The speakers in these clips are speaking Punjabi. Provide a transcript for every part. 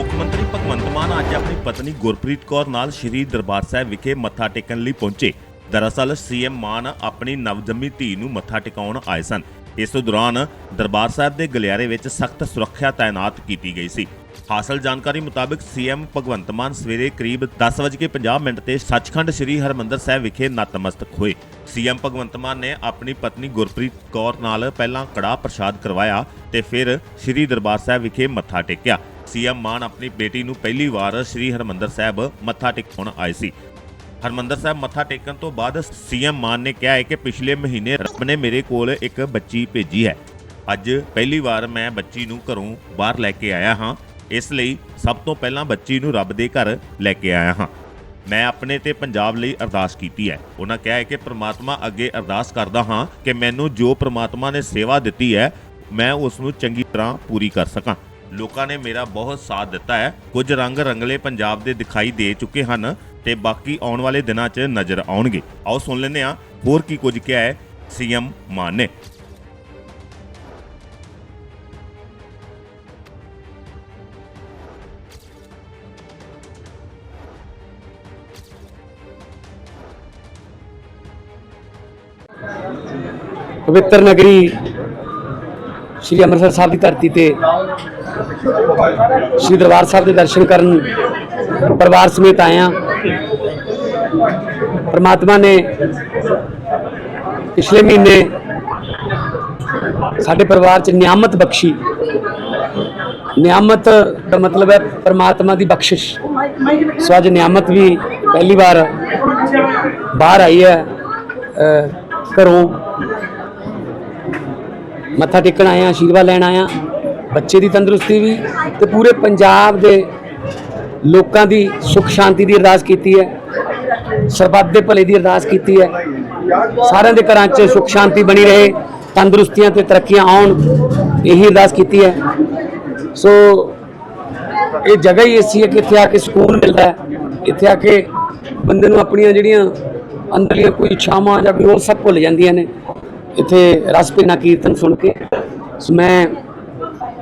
ਮੁੱਖ ਮੰਤਰੀ ਭਗਵੰਤ ਮਾਨ ਅੱਜ ਆਪਣੀ ਪਤਨੀ ਗੁਰਪ੍ਰੀਤ ਕੌਰ ਨਾਲ ਸ਼੍ਰੀ ਦਰਬਾਰ ਸਾਹਿਬ ਵਿਖੇ ਮੱਥਾ ਟੇਕਣ ਲਈ ਪਹੁੰਚੇ। ਦਰਅਸਲ, ਸੀਐਮ ਮਾਨ ਆਪਣੀ ਨਵਜੰਮੀ ਧੀ ਨੂੰ ਮੱਥਾ ਟਿਕਾਉਣ ਆਏ ਸਨ। ਇਸ ਦੌਰਾਨ ਦਰਬਾਰ ਸਾਹਿਬ ਦੇ ਗਲਿਆਰੇ ਵਿੱਚ ਸਖਤ ਸੁਰੱਖਿਆ ਤਾਇਨਾਤ ਕੀਤੀ ਗਈ ਸੀ। ਹਾਸਲ ਜਾਣਕਾਰੀ ਮੁਤਾਬਕ ਸੀਐਮ ਭਗਵੰਤ ਮਾਨ ਸਵੇਰੇ ਕਰੀਬ 10:50 ਮਿੰਟ ਤੇ ਸੱਚਖੰਡ ਸ੍ਰੀ ਹਰਮੰਦਰ ਸਾਹਿਬ ਵਿਖੇ ਨਤਮਸਤਕ ਹੋਏ। ਸੀਐਮ ਭਗਵੰਤ ਮਾਨ ਨੇ ਆਪਣੀ ਪਤਨੀ ਗੁਰਪ੍ਰੀਤ ਕੌਰ ਨਾਲ ਪਹਿਲਾਂ ਕੜਾਹ ਪ੍ਰਸ਼ਾਦ ਕਰਵਾਇਆ ਤੇ ਫਿਰ ਸ੍ਰੀ ਦਰਬਾਰ ਸਾਹਿਬ ਵਿਖੇ ਮੱਥਾ ਟੇਕਿਆ। ਸੀਐਮ ਮਾਨ ਆਪਣੀ ਬੇਟੀ ਨੂੰ ਪਹਿਲੀ ਵਾਰ ਸ੍ਰੀ ਹਰਮੰਦਰ ਸਾਹਿਬ ਮੱਥਾ ਟੇਕਣ ਆਏ ਸੀ। ਹਰਮੰਦਰ ਸਾਹਿਬ ਮੱਥਾ ਟੇਕਣ ਤੋਂ ਬਾਅਦ ਸੀਐਮ ਮਾਨ ਨੇ ਕਿਹਾ ਹੈ ਕਿ ਪਿਛਲੇ ਮਹੀਨੇ ਰੱਬ ਨੇ ਮੇਰੇ ਕੋਲ ਇੱਕ ਬੱਚੀ ਭੇਜੀ ਹੈ। ਅੱਜ ਪਹਿਲੀ ਵਾਰ ਮੈਂ ਬੱਚੀ ਨੂੰ ਘਰੋਂ ਬਾਹਰ ਲੈ ਕੇ ਆਇਆ ਹਾਂ। ਇਸ ਲਈ ਸਭ ਤੋਂ ਪਹਿਲਾਂ ਬੱਚੀ ਨੂੰ ਰੱਬ ਦੇ ਘਰ ਲੈ ਕੇ ਆਇਆ ਹਾਂ। ਮੈਂ ਆਪਣੇ ਤੇ ਪੰਜਾਬ ਲਈ ਅਰਦਾਸ ਕੀਤੀ ਹੈ। ਉਹਨਾਂ ਕਿਹਾ ਹੈ ਕਿ ਪ੍ਰਮਾਤਮਾ ਅੱਗੇ ਅਰਦਾਸ ਕਰਦਾ ਹਾਂ ਕਿ ਮੈਨੂੰ ਜੋ ਪ੍ਰਮਾਤਮਾ ਨੇ ਸੇਵਾ ਦਿੱਤੀ ਹੈ, ਮੈਂ ਉਸ ਨੂੰ ਚੰਗੀ ਤਰ੍ਹਾਂ ਪੂਰੀ ਕਰ ਸਕਾਂ। ਲੋਕਾਂ ਨੇ ਮੇਰਾ ਬਹੁਤ ਸਾਥ ਦਿੱਤਾ ਹੈ। ਕੁਝ ਰੰਗ ਰੰਗਲੇ ਪੰਜਾਬ ਦੇ ਦਿਖਾਈ ਦੇ ਚੁੱਕੇ ਹਨ ਤੇ ਬਾਕੀ ਆਉਣ ਵਾਲੇ ਦਿਨਾਂ 'ਚ ਨਜ਼ਰ ਆਉਣਗੇ। ਆਓ ਸੁਣ ਲੈਂਦੇ ਹਾਂ, ਹੋਰ ਕੀ ਕੁਝ ਕਿਹਾ ਹੈ ਸੀਐਮ ਮਾਨ ਨੇ। ਪਵਿੱਤਰ ਨਗਰੀ ਸ੍ਰੀ ਅੰਮ੍ਰਿਤਸਰ ਸਾਹਿਬ ਦੀ ਧਰਤੀ ਤੇ ਸ੍ਰੀ ਦਰਬਾਰ ਸਾਹਿਬ ਦੇ ਦਰਸ਼ਨ ਕਰਨ ਪਰਿਵਾਰ ਸਮੇਤ ਆਏ ਹਾਂ। ਪਰਮਾਤਮਾ ਨੇ ਪਿਛਲੇ ਮਹੀਨੇ ਸਾਡੇ ਪਰਿਵਾਰ 'ਚ ਨਿਆਮਤ ਬਖਸ਼ੀ। ਨਿਆਮਤ ਦਾ ਮਤਲਬ ਹੈ ਪਰਮਾਤਮਾ ਦੀ ਬਖਸ਼ਿਸ਼। ਸੋ ਅੱਜ ਨਿਆਮਤ ਵੀ ਪਹਿਲੀ ਵਾਰ ਬਾਹਰ ਆਈ ਹੈ ਘਰੋਂ। ਮੱਥਾ ਟੇਕਣ ਆਏ ਆ ਆਸ਼ੀਰਵਾਦ ਲੈਣ ਆਏ ਆ ਬੱਚੇ ਦੀ ਤੰਦਰੁਸਤੀ ਵੀ ਤੇ ਪੂਰੇ ਪੰਜਾਬ ਦੇ ਲੋਕਾਂ ਦੀ ਸੁਖ ਸ਼ਾਂਤੀ ਦੀ ਅਰਦਾਸ ਕੀਤੀ ਹੈ। ਸਰਬੱਤ ਦੇ ਭਲੇ ਦੀ ਅਰਦਾਸ ਕੀਤੀ ਹੈ। ਸਾਰਿਆਂ ਦੇ ਘਰਾਂ 'ਚ ਸੁਖ ਸ਼ਾਂਤੀ ਬਣੀ ਰਹੇ, ਤੰਦਰੁਸਤੀਆਂ ਤੇ ਤਰੱਕੀਆਂ ਆਉਣ, ਇਹੀ ਅਰਦਾਸ ਕੀਤੀ ਹੈ। ਸੋ ਇਹ ਜਗ੍ਹਾ ਹੀ ਐਸੀ ਹੈ ਕਿ ਇੱਥੇ ਆ ਕੇ ਸਕੂਨ ਮਿਲਦਾ ਹੈ। ਇੱਥੇ ਆ ਕੇ ਬੰਦੇ ਨੂੰ ਆਪਣੀਆਂ ਜਿਹੜੀਆਂ ਅੰਦਰਲੀਆਂ ਕੋਈ ਇੱਛਾਵਾਂ ਜਾਂ ਕੋਈ ਹੋਰ ਸਭ ਭੁੱਲ ਜਾਂਦੀਆਂ ਨੇ। ਇੱਥੇ ਰਸ ਭਿੰਨਾ ਕੀਰਤਨ ਸੁਣ ਕੇ। ਸੋ ਮੈਂ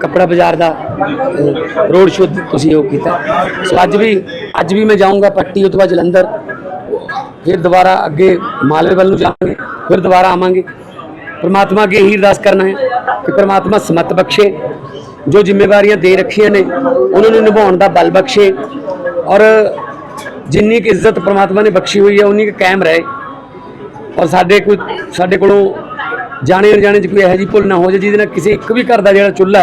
ਕੱਪੜਾ ਬਾਜ਼ਾਰ ਦਾ ਰੋਡ ਸ਼ੋਅ ਤੁਸੀਂ ਉਹ ਕੀਤਾ। ਸੋ ਅੱਜ ਵੀ ਅੱਜ ਵੀ ਮੈਂ ਜਾਊਂਗਾ ਪੱਟੀ, ਉਸ ਤੋਂ ਬਾਅਦ ਜਲੰਧਰ। ਫਿਰ ਦੁਬਾਰਾ ਅੱਗੇ ਮਾਲਵੇ ਵੱਲ ਨੂੰ ਜਾਵਾਂਗੇ, ਫਿਰ ਦੁਬਾਰਾ ਆਵਾਂਗੇ। ਪਰਮਾਤਮਾ ਅੱਗੇ ਇਹੀ ਅਰਦਾਸ ਕਰਨਾ ਹੈ ਕਿ ਪਰਮਾਤਮਾ ਸਮਤ ਬਖਸ਼ੇ, ਜੋ ਜ਼ਿੰਮੇਵਾਰੀਆਂ ਦੇ ਰੱਖੀਆਂ ਨੇ, ਉਹਨਾਂ ਨੂੰ ਨਿਭਾਉਣ ਦਾ ਬਲ ਬਖਸ਼ੇ। ਔਰ ਜਿੰਨੀ ਕੁ ਇੱਜ਼ਤ ਪਰਮਾਤਮਾ ਨੇ ਬਖਸ਼ੀ ਹੋਈ ਹੈ, ਉਨੀ ਕੁ ਕਾਇਮ ਰਹੇ। ਔਰ ਸਾਡੇ ਕੋਈ, ਸਾਡੇ ਕੋਲੋਂ ਜਾਣੇ ਅਣਜਾਣੇ ਚ ਕੋਈ ਇਹੋ ਜਿਹੀ ਭੁੱਲ ਨਾ ਹੋ ਜਾਏ, ਜਿਹਦੇ ਨਾਲ ਕਿਸੇ ਇੱਕ ਵੀ ਘਰ ਦਾ ਜਿਹੜਾ ਚੁੱਲ੍ਹਾ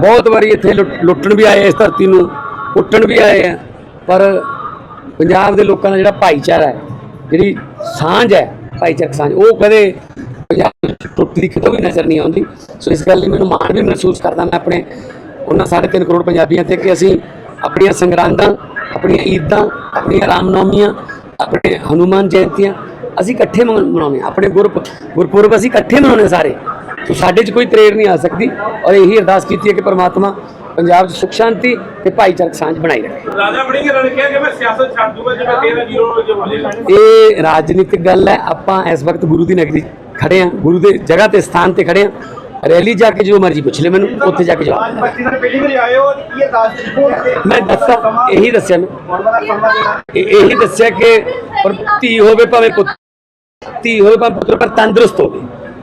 ਬਹੁਤ ਵਾਰੀ ਇੱਥੇ ਲੁੱਟ- ਲੁੱਟਣ ਵੀ ਆਏ ਇਸ ਧਰਤੀ ਨੂੰ, ਕੁੱਟਣ ਵੀ ਆਏ ਆ। ਪਰ ਪੰਜਾਬ ਦੇ ਲੋਕਾਂ ਦਾ ਜਿਹੜਾ ਭਾਈਚਾਰਾ ਹੈ, ਜਿਹੜੀ ਸਾਂਝ ਹੈ, ਭਾਈਚਾਰਕ ਸਾਂਝ, ਉਹ ਕਦੇ ਪੰਜਾਬ ਟੁੱਟਦੀ ਕਿਤੋਂ ਵੀ ਨਜ਼ਰ ਨਹੀਂ ਆਉਂਦੀ। ਸੋ ਇਸ ਗੱਲ ਲਈ ਮੈਨੂੰ ਮਾਣ ਵੀ ਮਹਿਸੂਸ ਕਰਦਾ ਮੈਂ ਆਪਣੇ ਉਹਨਾਂ ਸਾਢੇ ਤਿੰਨ ਕਰੋੜ ਪੰਜਾਬੀਆਂ ਤੇ ਕਿ ਅਸੀਂ ਆਪਣੀਆਂ ਸੰਗਰਾਂਦਾਂ, ਆਪਣੀਆਂ ਈਦਾਂ, ਆਪਣੀਆਂ ਰਾਮਨੌਮੀਆਂ, ਆਪਣੇ ਹਨੂਮਾਨ ਜਯੰਤੀਆਂ ਅਸੀਂ ਇਕੱਠੇ ਮਨਾ- ਮਨਾਉਂਦੇ ਹਾਂ। ਆਪਣੇ ਗੁਰਪ, ਗੁਰਪੁਰਬ ਅਸੀਂ ਇਕੱਠੇ ਮਨਾਉਂਦੇ ਹਾਂ ਸਾਰੇ। ਸੋ ਸਾਡੇ 'ਚ ਕੋਈ ਤਰੇੜ ਨਹੀਂ ਆ ਸਕਦੀ ਔਰ ਇਹੀ ਅਰਦਾਸ ਕੀਤੀ ਹੈ ਕਿ ਪ੍ਰਮਾਤਮਾ ਪੰਜਾਬ 'ਚ ਸੁਖ ਸ਼ਾਂਤੀ ਤੇ ਭਾਈਚਾਰਕ ਸਾਂਝ ਬਣਾਈ ਰੱਖੇ। ਰਾਜਾ ਬੜਿੰਗਰ ਨੇ ਕਿਹਾ ਕਿ ਮੈਂ ਸਿਆਸਤ ਛੱਡ ਦੂੰਗਾ ਜੇ ਮੈਂ 13 ਜ਼ੀਰੋ ਜੋ ਹੋ ਜਾਏਗਾ ਇਹ ਰਾਜਨੀਤਿਕ ਗੱਲ ਹੈ ਆਪਾਂ ਇਸ ਵਕਤ ਗੁਰੂ ਦੀ ਨਗਰੀ ਖੜੇ ਆ ਗੁਰੂ ਦੇ ਜਗ੍ਹਾ ਤੇ ਸਥਾਨ ਤੇ ਖੜੇ ਆ ਰੈਲੀ ਜਾ ਕੇ ਜੋ ਮਰਜ਼ੀ ਪੁੱਛ ਲੈ ਮੈਨੂੰ ਉੱਥੇ ਜਾ ਕੇ ਜਵਾਬ ਮੈਂ ਦੱਸਾਂ ਇਹੀ ਦੱਸਿਆ ਮੈਂ। ਇਹ- ਇਹੀ ਦੱਸਿਆ ਕਿ ਧੀ ਹੋਵੇ ਭਾਵੇਂ ਪੁੱਤ ਧੀ ਹੋਵੇ ਭਾਵੇਂ ਪੁੱਤਰ ਪਰ ਤੰਦਰੁਸਤ ਹੋਵੇ।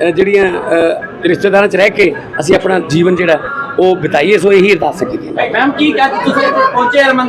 ਜਿਹੜੀਆਂ ਰਿਸ਼ਤੇਦਾਰਾਂ 'ਚ ਰਹਿ ਕੇ ਅਸੀਂ ਆਪਣਾ ਜੀਵਨ ਜਿਹੜਾ, ਉਹ ਬਿਤਾਈਏ, ਸੋ ਇਹੀ ਅਰਦਾਸ ਕੀਤੀ ਮੈਮ ਕੀ ਕਹਿ ਤੁਸੀਂ ਪਹੁੰਚੇ ਹਰਮੰਦਰ